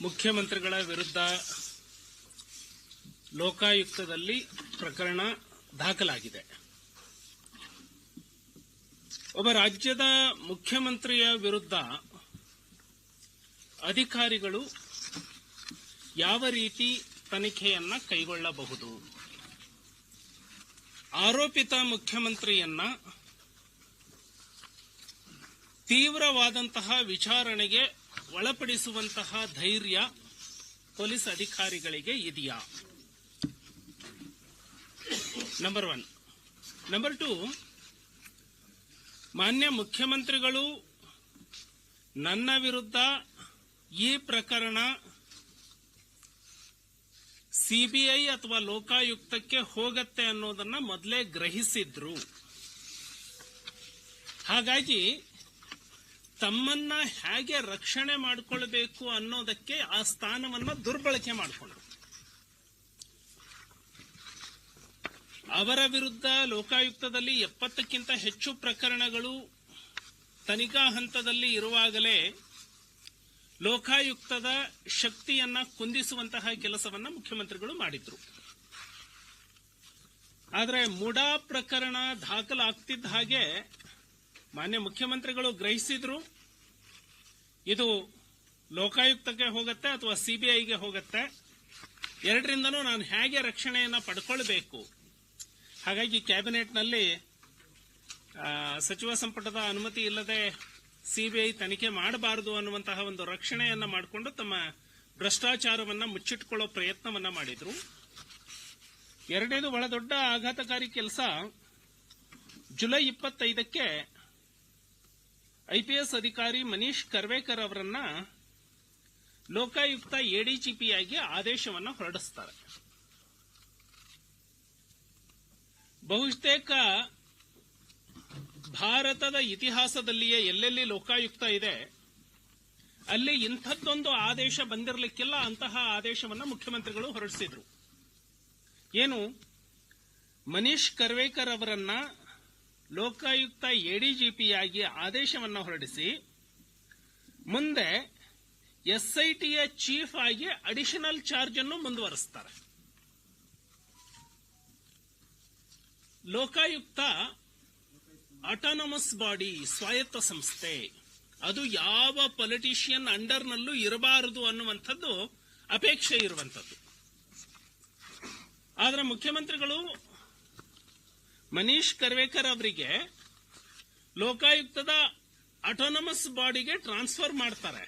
ಮುಖ್ಯಮಂತ್ರಿಗಳ ವಿರುದ್ಧ ಲೋಕಾಯುಕ್ತದಲ್ಲಿ ಪ್ರಕರಣ ದಾಖಲಾಗಿದೆ. ಒಬ್ಬ ರಾಜ್ಯದ ಮುಖ್ಯಮಂತ್ರಿಯ ವಿರುದ್ಧ ಅಧಿಕಾರಿಗಳು ಯಾವ ರೀತಿ ತನಿಖೆಯನ್ನ ಕೈಗೊಳ್ಳಬಹುದು? ಆರೋಪಿತ ಮುಖ್ಯಮಂತ್ರಿಯನ್ನ ತೀವ್ರವಾದಂತಹ ವಿಚಾರಣೆಗೆ ಒಳಪಡಿಸುವಂತಹ ಧೈರ್ಯ ಪೊಲೀಸ್ ಅಧಿಕಾರಿಗಳಿಗೆ ಇದೆಯಾ? ನಂಬರ್ ಒನ್ ನಂಬರ್ ಟು ಮಾನ್ಯ ಮುಖ್ಯಮಂತ್ರಿಗಳು, ನನ್ನ ವಿರುದ್ಧ ಈ ಪ್ರಕರಣ ಸಿಬಿಐ ಅಥವಾ ಲೋಕಾಯುಕ್ತಕ್ಕೆ ಹೋಗತ್ತೆ ಅನ್ನೋದನ್ನ ಮೊದಲೇ ಗ್ರಹಿಸಿದ್ರು. ಹಾಗಾಗಿ ತಮ್ಮನ್ನ ಹೇಗೆ ರಕ್ಷಣೆ ಮಾಡಿಕೊಳ್ಬೇಕು ಅನ್ನೋದಕ್ಕೆ ಆ ಸ್ಥಾನವನ್ನ ದುರ್ಬಳಕೆ ಮಾಡಿಕೊಂಡ್ರು. ಅವರ ವಿರುದ್ಧ ಲೋಕಾಯುಕ್ತದಲ್ಲಿ ಎಪ್ಪತ್ತಕ್ಕಿಂತ ಹೆಚ್ಚು ಪ್ರಕರಣಗಳು ತನಿಖಾ ಹಂತದಲ್ಲಿ ಇರುವಾಗಲೇ ಲೋಕಾಯುಕ್ತದ ಶಕ್ತಿಯನ್ನ ಕುಂದಿಸುವಂತಹ ಕೆಲಸವನ್ನ ಮುಖ್ಯಮಂತ್ರಿಗಳು ಮಾಡಿದ್ರು. ಆದರೆ ಮುಡಾ ಪ್ರಕರಣ ದಾಖಲಾಗ್ತಿದ್ದ ಹಾಗೆ ಮಾನ್ಯ ಮುಖ್ಯಮಂತ್ರಿಗಳು ಗ್ರಹಿಸಿದ್ರು, ಇದು ಲೋಕಾಯುಕ್ತಕ್ಕೆ ಹೋಗುತ್ತೆ ಅಥವಾ ಸಿಬಿಐಗೆ ಹೋಗುತ್ತೆ? ಎರಡರಿಂದನೂ ನಾನು ಹೇಗೆ ರಕ್ಷಣೆಯನ್ನು ಪಡ್ಕೊಳ್ಬೇಕು? ಹಾಗಾಗಿ ಕ್ಯಾಬಿನೆಟ್ನಲ್ಲಿ ಸಚಿವ ಸಂಪುಟದ ಅನುಮತಿ ಇಲ್ಲದೆ ಸಿಬಿಐ ತನಿಖೆ ಮಾಡಬಾರದು ಅನ್ನುವಂತಹ ಒಂದು ರಕ್ಷಣೆಯನ್ನು ಮಾಡಿಕೊಂಡು ತಮ್ಮ ಭ್ರಷ್ಟಾಚಾರವನ್ನ ಮುಚ್ಚಿಟ್ಕೊಳ್ಳೋ ಪ್ರಯತ್ನವನ್ನ ಮಾಡಿದ್ರು. ಎರಡನೇದು ಬಹಳ ದೊಡ್ಡ ಆಘಾತಕಾರಿ ಕೆಲಸ, ಜುಲೈ ಇಪ್ಪತ್ತೈದಕ್ಕೆ ಐಪಿಎಸ್ ಅಧಿಕಾರಿ ಮನೀಶ್ ಕರ್ವೇಕರ್ ಅವರನ್ನ ಲೋಕಾಯುಕ್ತ ಎಡಿಜಿಪಿಯಾಗಿ ಆದೇಶವನ್ನ ಹೊರಡಿಸ್ತಾರೆ. ಬಹುತೇಕ ಭಾರತದ ಇತಿಹಾಸದಲ್ಲಿಯೇ ಎಲ್ಲೆಲ್ಲಿ ಲೋಕಾಯುಕ್ತ ಇದೆ, ಅಲ್ಲಿ ಇಂಥದ್ದೊಂದು ಆದೇಶ ಬಂದಿರಲಿಕ್ಕಿಲ್ಲ, ಅಂತಹ ಆದೇಶವನ್ನು ಮುಖ್ಯಮಂತ್ರಿಗಳು ಹೊರಡಿಸಿದ್ರು. ಏನು? ಮನೀಶ್ ಕರ್ವೇಕರ್ ಅವರನ್ನ ಲೋಕಾಯುಕ್ತ ಎಡಿಜಿಪಿಯಾಗಿ ಆದೇಶವನ್ನು ಹೊರಡಿಸಿ, ಮುಂದೆ ಎಸ್ಐಟಿಯ ಚೀಫ್ ಆಗಿ ಅಡಿಷನಲ್ ಚಾರ್ಜ್ ಅನ್ನು ಮುಂದುವರೆಸ್ತಾರೆ. ಲೋಕಾಯುಕ್ತ ಆಟಾನಮಸ್ ಬಾಡಿ ಸ್ವಾಯತ್ತ ಸಂಸ್ಥೆ, ಅದು ಯಾವ ಪೊಲಿಟಿಷಿಯನ್ ಅಂಡರ್ನಲ್ಲೂ ಇರಬಾರದು ಅನ್ನುವಂಥದ್ದು ಅಪೇಕ್ಷೆ ಇರುವಂಥದ್ದು. ಆದರೆ ಮುಖ್ಯಮಂತ್ರಿಗಳು ಮನೀಶ್ ಕರ್ವೇಕರ್ ಅವರಿಗೆ ಲೋಕಾಯುಕ್ತದ ಆಟೋನಮಸ್ ಬಾಡಿಗೆ ಟ್ರಾನ್ಸ್ಫರ್ ಮಾಡ್ತಾರೆ.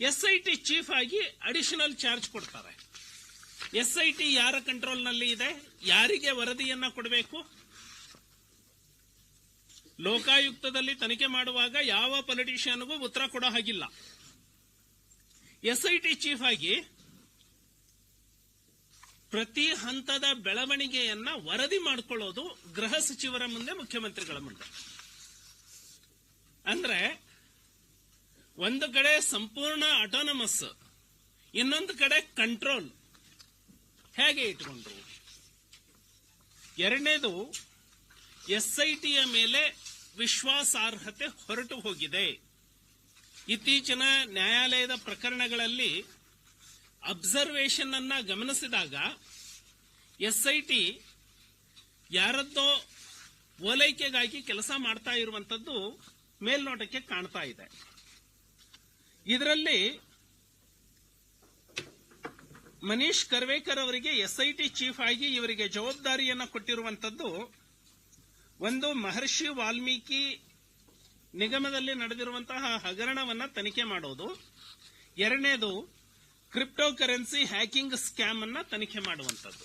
ಎಸ್ಐಟಿ ಚೀಫ್ ಆಗಿ ಅಡಿಷನಲ್ ಚಾರ್ಜ್ ಕೊಡ್ತಾರೆ. ಎಸ್ಐಟಿ ಯಾರ ಕಂಟ್ರೋಲ್ನಲ್ಲಿ ಇದೆ? ಯಾರಿಗೆ ವರದಿಯನ್ನ ಕೊಡಬೇಕು? ಲೋಕಾಯುಕ್ತದಲ್ಲಿ ತನಿಖೆ ಮಾಡುವಾಗ ಯಾವ ಪೊಲಿಟಿಷಿಯನ್ಗೂ ಉತ್ತರ ಕೊಡೋ ಹಾಗಿಲ್ಲ. ಎಸ್ಐಟಿ ಚೀಫ್ ಆಗಿ ಪ್ರತಿ ಹಂತದ ಬೆಳವಣಿಗೆಯನ್ನ ವರದಿ ಮಾಡಿಕೊಳ್ಳೋದು ಗೃಹ ಸಚಿವರ ಮುಂದೆ, ಮುಖ್ಯಮಂತ್ರಿಗಳ ಮುಂದೆ. ಅಂದ್ರೆ ಒಂದು ಕಡೆ ಸಂಪೂರ್ಣ ಅಟೋನಮಸ್ ಇನ್ನೊಂದು ಕಡೆ ಕಂಟ್ರೋಲ್ ಹೇಗೆ ಇಟ್ಕೊಂಡ್ರು? ಎರಡನೇದು, ಎಸ್ಐಟಿಯ ಮೇಲೆ ವಿಶ್ವಾಸಾರ್ಹತೆ ಹೊರಟು ಹೋಗಿದೆ. ಇತ್ತೀಚಿನ ನ್ಯಾಯಾಲಯದ ಪ್ರಕರಣಗಳಲ್ಲಿ ಅಬ್ಸರ್ವೇಷನ್ ಅನ್ನ ಗಮನಿಸಿದಾಗ ಎಸ್ ಐ ಟಿ ಯಾರದ್ದೋ ಓಲೈಕೆಗಾಗಿ ಕೆಲಸ ಮಾಡ್ತಾ ಇರುವಂತದ್ದು ಮೇಲ್ನೋಟಕ್ಕೆ ಕಾಣ್ತಾ ಇದೆ. ಇದರಲ್ಲಿ ಮನೀಶ್ ಕರ್ವೇಕರ್ ಅವರಿಗೆ ಎಸ್ ಐ ಚೀಫ್ ಆಗಿ ಇವರಿಗೆ ಜವಾಬ್ದಾರಿಯನ್ನು ಕೊಟ್ಟಿರುವಂತದ್ದು ಒಂದು ಮಹರ್ಷಿ ವಾಲ್ಮೀಕಿ ನಿಗಮದಲ್ಲಿ ನಡೆದಿರುವಂತಹ ಹಗರಣವನ್ನ ತನಿಖೆ ಮಾಡೋದು. ಎರಡನೇದು ಕ್ರಿಪ್ಟೋ ಕರೆನ್ಸಿ ಹ್ಯಾಕಿಂಗ್ ಸ್ಕ್ಯಾಮ್ ಅನ್ನ ತನಿಖೆ ಮಾಡುವಂತದ್ದು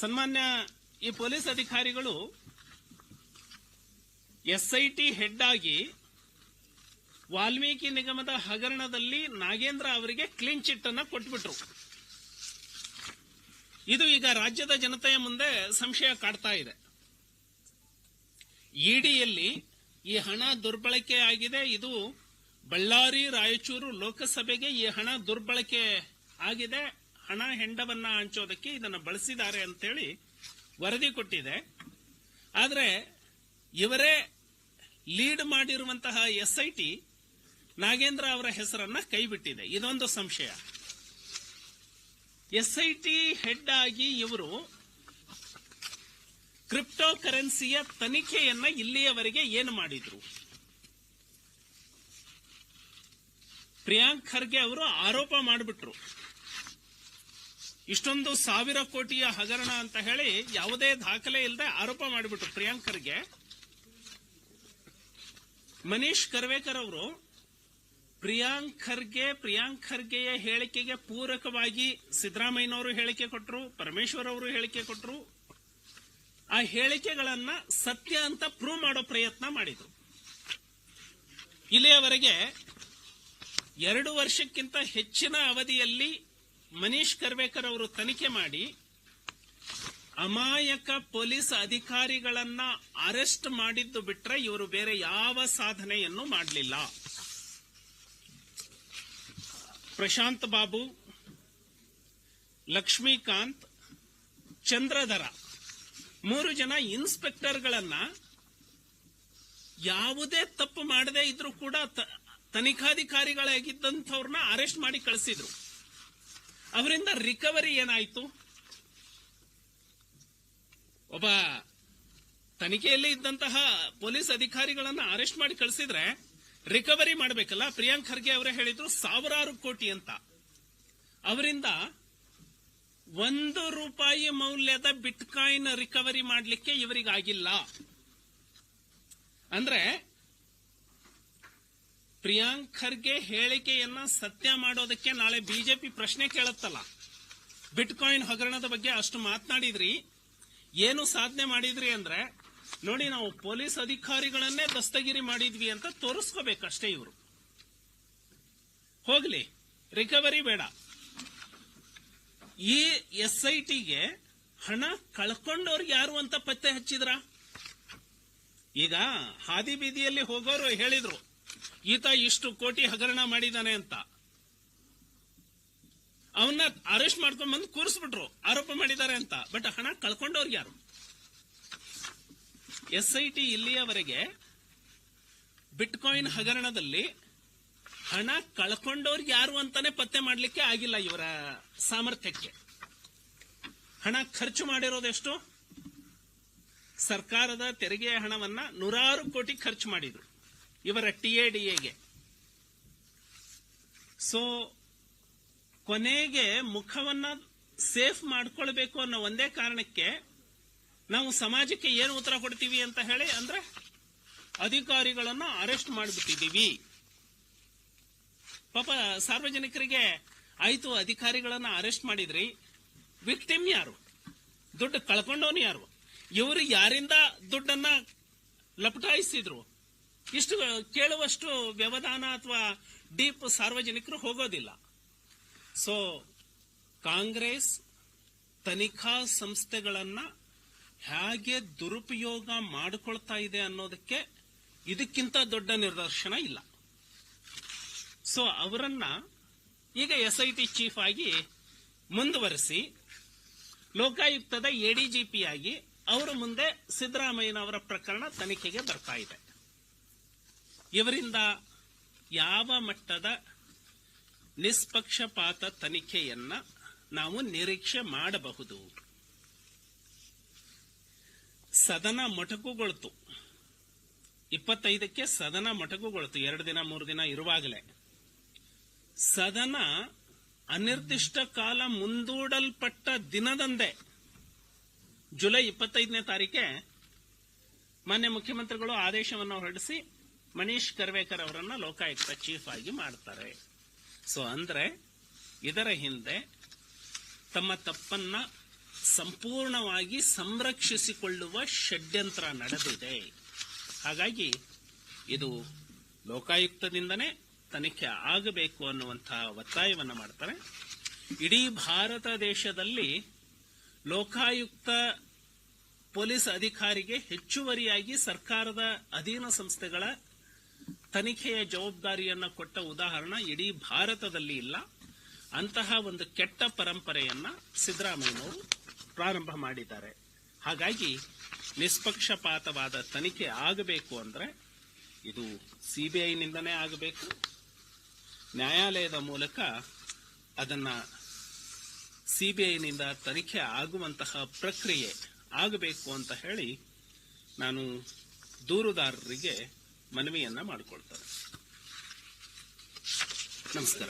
ಸನ್ಮಾನ್ಯ ಈ ಪೊಲೀಸ್ ಅಧಿಕಾರಿಗಳು ಎಸ್ಐಟಿ ಹೆಡ್ ಆಗಿ ವಾಲ್ಮೀಕಿ ನಿಗಮದ ಹಗರಣದಲ್ಲಿ ನಾಗೇಂದ್ರ ಅವರಿಗೆ ಕ್ಲೀನ್ ಚಿಟ್ ಅನ್ನ ಕೊಟ್ಬಿಟ್ರು. ಇದು ಈಗ ರಾಜ್ಯದ ಜನತೆಯ ಮುಂದೆ ಸಂಶಯ ಕಾಡ್ತಾ ಇದೆ. ಇಡಿಯಲ್ಲಿ ಈ ಹಣ ದುರ್ಬಳಕೆ ಆಗಿದೆ, ಇದು ಬಳ್ಳಾರಿ, ರಾಯಚೂರು ಲೋಕಸಭೆಗೆ ಈ ಹಣ ದುರ್ಬಳಕೆ ಆಗಿದೆ. ಹಣ ಹೆಂಡವನ್ನ ಹಂಚೋದಕ್ಕೆ ಇದನ್ನು ಬಳಸಿದ್ದಾರೆ ಅಂತೇಳಿ ವರದಿ ಕೊಟ್ಟಿದೆ. ಆದರೆ ಇವರೇ ಲೀಡ್ ಮಾಡಿರುವಂತಹ ಎಸ್ಐಟಿ ನಾಗೇಂದ್ರ ಅವರ ಹೆಸರನ್ನ ಕೈಬಿಟ್ಟಿದೆ. ಇದೊಂದು ಸಂಶಯ. ಎಸ್ಐಟಿ ಹೆಡ್ ಆಗಿ ಇವರು ಕ್ರಿಪ್ಟೋ ಕರೆನ್ಸಿಯ ತನಿಖೆಯನ್ನ ಇಲ್ಲಿಯವರೆಗೆ ಏನು ಮಾಡಿದ್ರು? ಪ್ರಿಯಾಂಕ್ ಖರ್ಗೆ ಅವರು ಆರೋಪ ಮಾಡಿಬಿಟ್ರು. ಇಷ್ಟೊಂದು ಸಾವಿರ ಕೋಟಿಯ ಹಗರಣ ಅಂತ ಹೇಳಿ ಯಾವುದೇ ದಾಖಲೆ ಇಲ್ಲದೆ ಆರೋಪ ಮಾಡಿಬಿಟ್ರು ಪ್ರಿಯಾಂಕ್ ಖರ್ಗೆ. ಮನೀಶ್ ಕರ್ವೇಕರ್ ಅವರು ಪ್ರಿಯಾಂಕ್ ಖರ್ಗೆ, ಪ್ರಿಯಾಂಕ್ ಖರ್ಗೆಯ ಹೇಳಿಕೆಗೆ ಪೂರಕವಾಗಿ ಸಿದ್ದರಾಮಯ್ಯನವರು ಹೇಳಿಕೆ ಕೊಟ್ಟರು ಪರಮೇಶ್ವರ್ ಅವರು ಹೇಳಿಕೆ ಕೊಟ್ಟರು ಆ ಹೇಳಿಕೆಗಳನ್ನ ಸತ್ಯ ಅಂತ ಪ್ರೂವ್ ಮಾಡೋ ಪ್ರಯತ್ನ ಮಾಡಿದ್ರು. ಇಲ್ಲಿಯವರೆಗೆ ಎರಡು ವರ್ಷಕ್ಕಿಂತ ಹೆಚ್ಚಿನ ಅವಧಿಯಲ್ಲಿ ಮನೀಶ್ ಕರ್ವೇಕರ್ ಅವರು ತನಿಖೆ ಮಾಡಿ ಅಮಾಯಕ ಪೊಲೀಸ್ ಅಧಿಕಾರಿಗಳನ್ನ ಅರೆಸ್ಟ್ ಮಾಡಿದ್ದು ಬಿಟ್ರೆ ಇವರು ಬೇರೆ ಯಾವ ಸಾಧನೆಯನ್ನು ಮಾಡಲಿಲ್ಲ. ಪ್ರಶಾಂತ್ ಬಾಬು, ಲಕ್ಷ್ಮೀಕಾಂತ್, ಚಂದ್ರಧರ ಮೂರು ಜನ ಇನ್ಸ್ಪೆಕ್ಟರ್ಗಳನ್ನ ಯಾವುದೇ ತಪ್ಪು ಮಾಡದೇ ಇದ್ರೂ ಕೂಡ ತನಿಖಾಧಿಕಾರಿಗಳಾಗಿದ್ದಂಥವ್ರನ್ನ ಅರೆಸ್ಟ್ ಮಾಡಿ ಕಳಿಸಿದ್ರು. ಅವರಿಂದ ರಿಕವರಿ ಏನಾಯ್ತು? ಒಬ್ಬ ತನಿಖೆಯಲ್ಲಿ ಇದ್ದಂತಹ ಪೊಲೀಸ್ ಅಧಿಕಾರಿಗಳನ್ನ ಅರೆಸ್ಟ್ ಮಾಡಿ ಕಳಿಸಿದ್ರೆ ರಿಕವರಿ ಮಾಡಬೇಕಲ್ಲ? ಪ್ರಿಯಾಂಕ್ ಖರ್ಗೆ ಅವರೇ ಹೇಳಿದ್ರು ಸಾವಿರಾರು ಕೋಟಿ ಅಂತ. ಅವರಿಂದ ಒಂದು ರೂಪಾಯಿ ಮೌಲ್ಯದ ಬಿಟ್ಕಾಯಿನ್ ರಿಕವರಿ ಮಾಡಲಿಕ್ಕೆ ಇವರಿಗಾಗಿಲ್ಲ. ಅಂದ್ರೆ ಪ್ರಿಯಾಂಕ್ ಖರ್ಗೆ ಹೇಳಿಕೆಯನ್ನ ಸತ್ಯ ಮಾಡೋದಕ್ಕೆ ನಾಳೆ ಬಿಜೆಪಿ ಪ್ರಶ್ನೆ ಕೇಳುತ್ತಲ್ಲ. ಬಿಟ್ಕಾಯಿನ್ ಹಗರಣದ ಬಗ್ಗೆ ಅಷ್ಟು ಮಾತನಾಡಿದ್ರಿ. ಏನು ಸಾಧನೆ ಮಾಡಿದ್ರಿ ಅಂದ್ರೆ, ನೋಡಿ ನಾವು ಪೊಲೀಸ್ ಅಧಿಕಾರಿಗಳನ್ನೇ ದಸ್ತಗಿರಿ ಮಾಡಿದ್ವಿ ಅಂತ ತೋರಿಸ್ಕೋಬೇಕಷ್ಟೇ ಇವರು. ಹೋಗ್ಲಿ, ರಿಕವರಿ ಬೇಡ. ಈ ಎಸ್ ಐ ಟಿಗೆ ಹಣ ಕಳ್ಕೊಂಡವ್ರು ಯಾರು ಅಂತ ಪತ್ತೆ ಹಚ್ಚಿದ್ರ? ಈಗ ಹಾದಿ ಬೀದಿಯಲ್ಲಿ ಹೋಗೋರು ಹೇಳಿದ್ರು. ಈತ ಇಷ್ಟು ಕೋಟಿ ಹಗರಣ ಮಾಡಿದಾನೆ ಅಂತ. ಅವನ್ನ ಅರೆಸ್ಟ್ ಮಾಡ್ಕೊಂಡ್ ಬಂದು ಕೂರಿಸ್ಬಿಟ್ರು, ಆರೋಪ ಮಾಡಿದ್ದಾರೆ ಅಂತ. ಬಟ್ ಹಣ ಕಳ್ಕೊಂಡವ್ರು ಯಾರು? ಎಸ್ ಐ ಟಿ ಇಲ್ಲಿಯವರೆಗೆ ಬಿಟ್ಕಾಯಿನ್ ಹಗರಣದಲ್ಲಿ ಹಣ ಕಳ್ಕೊಂಡವ್ರು ಯಾರು ಅಂತಾನೆ ಪತ್ತೆ ಮಾಡಲಿಕ್ಕೆ ಆಗಿಲ್ಲ ಇವರ ಸಾಮರ್ಥ್ಯಕ್ಕೆ. ಹಣ ಖರ್ಚು ಮಾಡಿರೋದೆಷ್ಟು ಸರ್ಕಾರದ ತೆರಿಗೆ ಹಣವನ್ನ ನೂರಾರು ಕೋಟಿ ಖರ್ಚು ಮಾಡಿದ್ರು. ಇವರ T A D A. So ಕೊನೆಗೆ ಮುಖವನ್ನ ಸೇಫ್ ಮಾಡ್ಕೊಳ್ಬೇಕು ಅನ್ನೋ ಒಂದೇ ಕಾರಣಕ್ಕೆ ನಾವು ಸಮಾಜಕ್ಕೆ ಏನು ಉತ್ತರ ಕೊಡ್ತೀವಿ ಅಂತ ಹೇಳಿ ಅಂದ್ರೆ ಅಧಿಕಾರಿಗಳನ್ನ ಅರೆಸ್ಟ್ ಮಾಡಿಬಿಟ್ಟಿದ್ದೀವಿ. ಪಾಪ ಸಾರ್ವಜನಿಕರಿಗೆ ಆಯ್ತು, ಅಧಿಕಾರಿಗಳನ್ನ ಅರೆಸ್ಟ್ ಮಾಡಿದ್ರಿ. ವಿಕ್ಟಿಮ್ ಯಾರು? ದುಡ್ಡು ಕಳ್ಕೊಂಡವನು ಯಾರು? ಇವರು ಯಾರಿಂದ ದುಡ್ಡನ್ನ ಲಪಟಾಯಿಸಿದ್ರು? ಇಷ್ಟು ಕೇಳುವಷ್ಟು ವ್ಯವಧಾನ ಅಥವಾ ಡೀಪ್ ಸಾರ್ವಜನಿಕರು ಹೋಗೋದಿಲ್ಲ. ಸೊ ಕಾಂಗ್ರೆಸ್ ತನಿಖಾ ಸಂಸ್ಥೆಗಳನ್ನ ಹೇಗೆ ದುರುಪಯೋಗ ಮಾಡಿಕೊಳ್ತಾ ಇದೆ ಅನ್ನೋದಕ್ಕೆ ಇದಕ್ಕಿಂತ ದೊಡ್ಡ ನಿದರ್ಶನ ಇಲ್ಲ. ಸೊ ಅವರನ್ನ ಈಗ ಎಸ್ ಐ ಟಿ ಚೀಫ್ ಆಗಿ ಮುಂದುವರೆಸಿ ಲೋಕಾಯುಕ್ತದ ಎಡಿಜಿಪಿ ಆಗಿ ಅವರ ಮುಂದೆ ಸಿದ್ದರಾಮಯ್ಯನವರ ಪ್ರಕರಣ ತನಿಖೆಗೆ ಬರ್ತಾ ಇದೆ. ಇವರಿಂದ ಯಾವ ಮಟ್ಟದ ನಿಷ್ಪಕ್ಷಪಾತ ತನಿಖೆಯನ್ನ ನಾವು ನಿರೀಕ್ಷೆ ಮಾಡಬಹುದು? ಸದನ ಮೊಟಕುಗೊಳ್ತು. ಇಪ್ಪತ್ತೈದಕ್ಕೆ ಸದನ ಮೊಟಕುಗೊಳ್ತು. ಎರಡು ದಿನ, ಮೂರು ದಿನ ಇರುವಾಗಲೇ. ಸದನ ಅನಿರ್ದಿಷ್ಟ ಕಾಲ ಮುಂದೂಡಲ್ಪಟ್ಟ ದಿನದಂದೇ, ಜುಲೈ ಇಪ್ಪತ್ತೈದನೇ ತಾರೀಕೆ ಮಾನ್ಯ ಮುಖ್ಯಮಂತ್ರಿಗಳು ಆದೇಶವನ್ನು ಹೊರಡಿಸಿ ಮನೀಶ್ ಕರ್ವೇಕರ್ ಅವರನ್ನ ಲೋಕಾಯುಕ್ತ ಚೀಫ್ ಆಗಿ ಮಾಡ್ತಾರೆ. ಸೊ ಅಂದ್ರೆ ಇದರ ಹಿಂದೆ ತಮ್ಮ ತಪ್ಪನ್ನ ಸಂಪೂರ್ಣವಾಗಿ ಸಂರಕ್ಷಿಸಿಕೊಳ್ಳುವ ಷಡ್ಯಂತ್ರ ನಡೆದಿದೆ. ಹಾಗಾಗಿ ಇದು ಲೋಕಾಯುಕ್ತದಿಂದನೇ ತನಿಖೆ ಆಗಬೇಕು ಅನ್ನುವಂತಹ ಒತ್ತಾಯವನ್ನು ಮಾಡ್ತಾರೆ. ಇಡೀ ಭಾರತ ದೇಶದಲ್ಲಿ ಲೋಕಾಯುಕ್ತ ಪೊಲೀಸ್ ಅಧಿಕಾರಿಗೆ ಹೆಚ್ಚುವರಿಯಾಗಿ ಸರ್ಕಾರದ ಅಧೀನ ಸಂಸ್ಥೆಗಳ ತನಿಖೆಯ ಜವಾಬ್ದಾರಿಯನ್ನ ಕೊಟ್ಟ ಉದಾಹರಣೆ ಇಡೀ ಭಾರತದಲ್ಲಿ ಇಲ್ಲ. ಅಂತಹ ಒಂದು ಕೆಟ್ಟ ಪರಂಪರೆಯನ್ನ ಸಿದ್ದರಾಮಯ್ಯನವರು ಪ್ರಾರಂಭ ಮಾಡಿದ್ದಾರೆ. ಹಾಗಾಗಿ ನಿಷ್ಪಕ್ಷಪಾತವಾದ ತನಿಖೆ ಆಗಬೇಕು ಅಂದ್ರೆ ಇದು ಸಿಬಿಐನಿಂದನೇ ಆಗಬೇಕು. ನ್ಯಾಯಾಲಯದ ಮೂಲಕ ಅದನ್ನ ಸಿಬಿಐನಿಂದ ತನಿಖೆ ಆಗುವಂತಹ ಪ್ರಕ್ರಿಯೆ ಆಗಬೇಕು ಅಂತ ಹೇಳಿ ನಾನು ದೂರುದಾರರಿಗೆ ಮನವಿಯನ್ನ ಮಾಡಿಕೊಳ್ತಾರೆ. ನಮಸ್ಕಾರ.